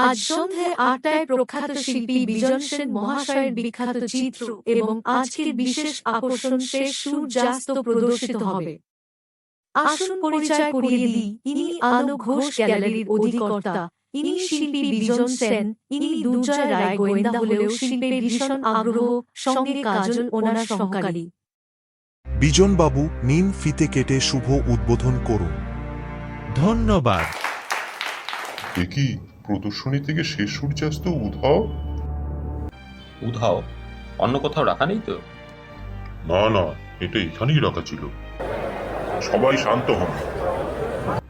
আজ সন্ধে আটটায় প্রখ্যাত শিল্পী বিজন সেন মহাশয়ের বিখ্যাত চিত্র এবং আজকের বিশেষ আকর্ষণ শেষ সূর্যাস্ত প্রদর্শিত হবে। আসুন পরিচয় করিয়ে দিই। ইনি আলো ঘোষ গ্যালারির অধিকর্তা। ইনি শিল্পী বিজন সেন। ইনি দুর্জয় রায় গোয়েন্দা হলেও শিল্পে ভীষণ আগ্রহ সঙ্গে কাজল ওনার সহকারী। বিজনবাবু নিন ফিতে কেটে শুভ উদ্বোধন করুন। ধন্যবাদ। কি? প্রদর্শনী থেকে শেষ সূর্যাস্ত উধাও? উধাও? অন্য কোথাও রাখা নেই তো? না না এটা এখানেই রাখা ছিল। সবাই শান্ত হন।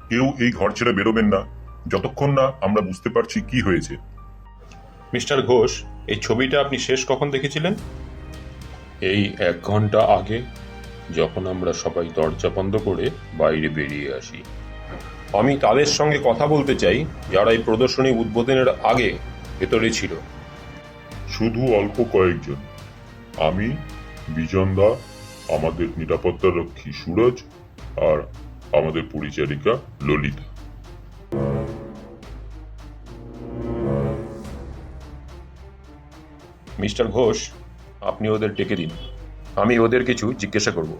কেউ এই ঘর ছেড়ে বেরোবেন না। যতক্ষণ না আমরা বুঝতে পারছি কি হয়েছে। মিস্টার ঘোষ এই ছবিটা আপনি শেষ কখন দেখেছিলেন? এই এক ঘণ্টা আগে যখন আমরা সবাই দরজা বন্ধ করে বাইরে বেরিয়ে আসি। আমি তাদের সঙ্গে কথা বলতে চাই যারা এই প্রদর্শনী উদ্বোধনের আগে ভেতরে ছিল। শুধু অল্প কয়েকজন। আমি বিজনদা আমাদের নিরাপত্তা রক্ষী সুরজ আর আমাদের পরিচারিকা ললিতা। মিস্টার ঘোষ আপনি ওদের ডেকে দিন। আমি ওদের কিছু জিজ্ঞাসা করব।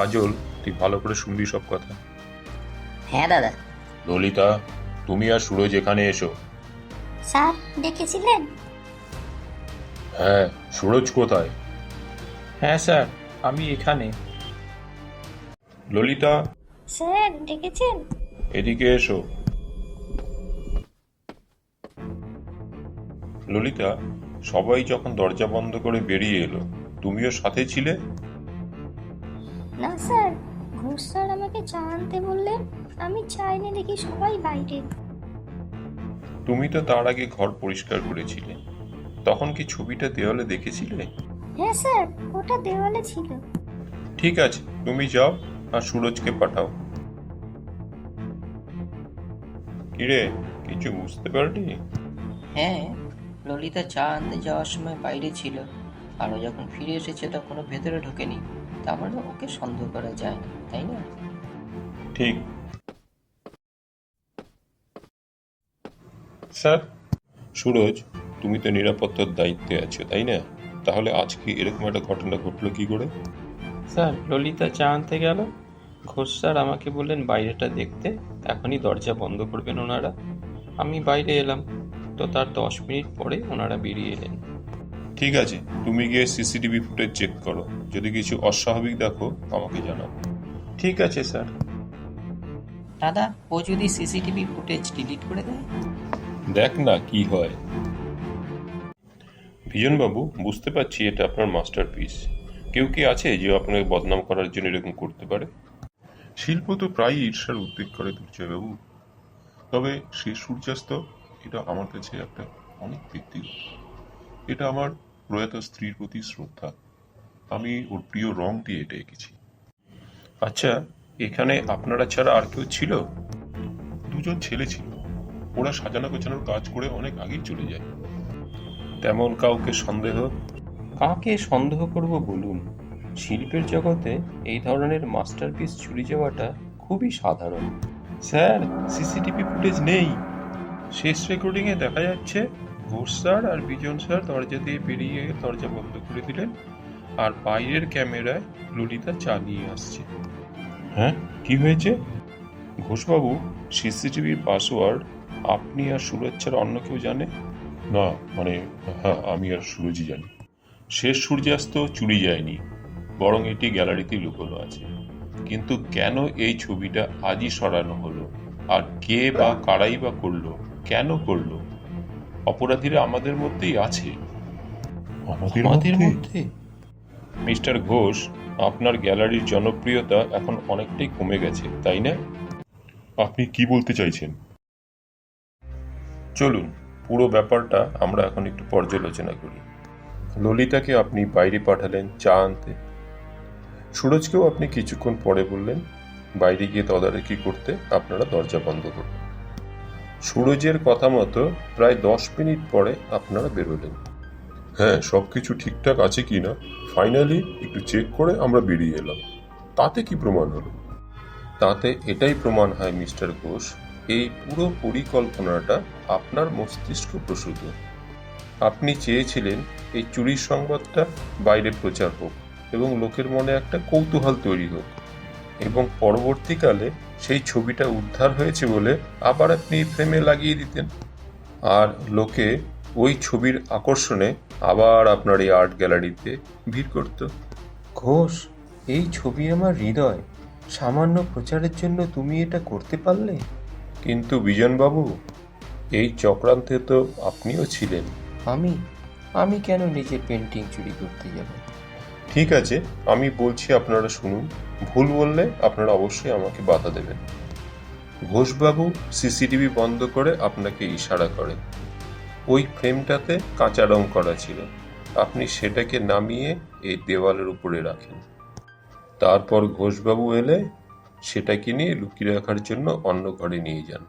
কাজল তুই ভালো করে শুনবি সব কথা। হ্যাঁ দাদা। ললিতা তুমি আর সুরজ এখানে এসো। স্যার ডেকেছিলেন হ্যাঁ সুরজ কোথায়? হ্যাঁ স্যার আমি এখানে। ললিতা স্যার ডেকেছেন এদিকে এসো। ললিতা সবাই যখন দরজা বন্ধ করে বেরিয়ে এলো তুমিও সাথে ছিলে? না স্যার। ঘোষ স্যার আমাকে চা আনতে বললেন আমি চাইনি দেখি সবাই বাইরে। তুমি তো তার আগে ঘর পরিষ্কার করেছিলে। তখন কি ছবিটা দেওয়ালে দেখেছিলে? হ্যাঁ স্যার ওটা দেওয়ালে ছিল। ঠিক আছে তুমি যাও আর সুরজকে পাঠাও। কিরে কিছু বুঝতে পারলি? হ্যাঁ ললিতা চা আনতে যাওয়ার সময় বাইরে ছিল। আর ও যখন ফিরে এসেছে তখন ভেতরে ঢোকেনি। মানে ওকে সন্দেহ করা যায় তাই না? ঠিক। স্যার সুরজ তুমি তো নিরাপত্তার দায়িত্বে আছো তাই না? তাহলে আজকে এরকম একটা ঘটনা ঘটলো কি করে? স্যার ললিতা চা আনতে গেল। ঘোষ স্যার আমাকে বললেন বাইরেটা দেখতে এখনই দরজা বন্ধ করবেন ওনারা। আমি বাইরে এলাম তো তার দশ মিনিট পরে ওনারা বেরিয়ে এলেন। ঠিক আছে তুমি গিয়ে সিসিটিভি ফুটেজ চেক করো। যদি কিছু অস্বাভাবিক দেখো আমাকে জানাও। ঠিক আছে স্যার। দাদা ও যদি সিসিটিভি ফুটেজ ডিলিট করে দেয়? দেখ না কি হয়। বিজনবাবু বুঝতে পারছি এটা আপনার মাস্টারপিস কেউ কি আছে যে আপনাকে বদনাম করার জন্য এরকম করতে পারে? শিল্প তো প্রায়ই ঈর্ষার উদ্বেগ করে দুর্জয়বাবু তবে সে সূর্যাস্ত এটা আমার কাছে একটা অনেক ব্যক্তিগত এটা আমার প্রয়াত স্ত্রীর প্রতি শ্রদ্ধা। আমি ওর প্রিয় রং দিয়ে এটা এঁকেছি। আচ্ছা এখানে আপনারা ছাড়া আর কেউ ছিল? দুজন ছেলে ছিল। ওরা সাজানো গোছানোর কাজ করে অনেক আগেই চলে যায়। তেমন কাউকে সন্দেহ? কাকে সন্দেহ করব বলুন? শিল্পের জগতে এই ধরনের মাস্টারপিস চুরি যাওয়াটা খুবই সাধারণ। স্যার সিসিটিভি ফুটেজ নেই। শেষ রেকর্ডিংয়ে দেখা যাচ্ছে ঘোষ স্যার আর বিজন স্যার দরজা দিয়ে বেরিয়ে দরজা বন্ধ করে দিলেন আর বাইরের ক্যামেরায় ললিতা চালিয়ে আসছে। হ্যাঁ কি হয়েছে? ঘোষবাবু, সিসিটিভির পাসওয়ার্ড আপনি আর সুরজ ছাড়া অন্য কেউ জানে? না মানে হ্যাঁ আমি আর সুরজই জানি। শেষ সূর্যাস্ত চুরি যায়নি, বরং এটি গ্যালারিতে লুকোনো আছে। কিন্তু কেন এই ছবিটা আজই সরানো হলো? আর কে বা কারাই বা করল? কেন করল? অপরাধীরা আমাদের মধ্যেই আছে। আমাদের মধ্যে? মিস্টার ঘোষ আপনার গ্যালারির জনপ্রিয়তা এখন অনেকটাই কমে গেছে তাই না? আপনি কি বলতে চাইছেন? চলুন পুরো ব্যাপারটা আমরা এখন একটু পর্যালোচনা করি। ললিতাকে আপনি বাইরে পাঠালেন চা আনতে। সুরজকেও আপনি কিছুক্ষণ পরে বললেন বাইরে গিয়ে তদারকি করতে আপনারা দরজা বন্ধ করবেন সুরজের কথা মতো প্রায় দশ মিনিট পরে আপনারা বেরোলেন। হ্যাঁ সবকিছু ঠিকঠাক আছে কি না? ফাইনালি একটু চেক করে আমরা বেরিয়ে এলাম। তাতে কি প্রমাণ হলো? তাতে এটাই প্রমাণ হয়, মিস্টার ঘোষ, এই পুরো পরিকল্পনাটা আপনার মস্তিষ্ক প্রসূত। আপনি চেয়েছিলেন এই চুরির সংবাদটা বাইরে প্রচার হোক এবং লোকের মনে একটা কৌতূহল তৈরি হোক এবং পরবর্তীকালে সেই ছবিটা উদ্ধার হয়েছে বলে আবার আপনি ফ্রেমে লাগিয়ে দিতেন। আর লোকে ওই ছবির আকর্ষণে আবার আপনার এই আর্ট গ্যালারিতে ভিড় করত। ঘোষ, এই ছবি আমার হৃদয়। সামান্য প্রচারের জন্য তুমি এটা করতে পারলে? কিন্তু বিজনবাবু, এই চক্রান্তে তো আপনিও ছিলেন। আমি আমি কেন নিজের পেন্টিং চুরি করতে যাব? ঠিক আছে, আমি বলছি আপনারা শুনুন। ভুল বললে আপনারা অবশ্যই আমাকে বাধা দেবেন। ঘোষবাবু সিসিটিভি বন্ধ করে আপনাকে ইশারা করে। ওই ফ্রেমটাতে কাঁচা রং করা ছিল। আপনি সেটাকে নামিয়ে এই দেওয়ালের উপরে রাখেন। তারপর ঘোষবাবু এলে সেটাকে নিয়ে লুকিয়ে রাখার জন্য অন্য ঘরে নিয়ে যান।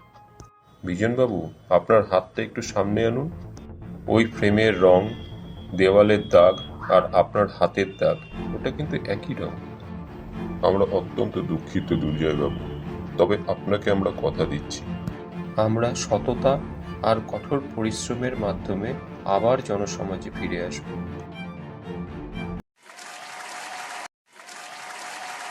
বিজনবাবু, আপনার হাতটা একটু সামনে আনুন। ওই ফ্রেমের রং, দেওয়ালের দাগ আর আপনার হাতের দাগ, ওটা কিন্তু একই রকম আমরা অত্যন্ত দুঃখিত দুর্জয়বাবু তবে আপনাকে আমরা কথা দিচ্ছি। আমরা সততা আর কঠোর পরিশ্রমের মাধ্যমে আবার জনসমাজে ফিরে আসব।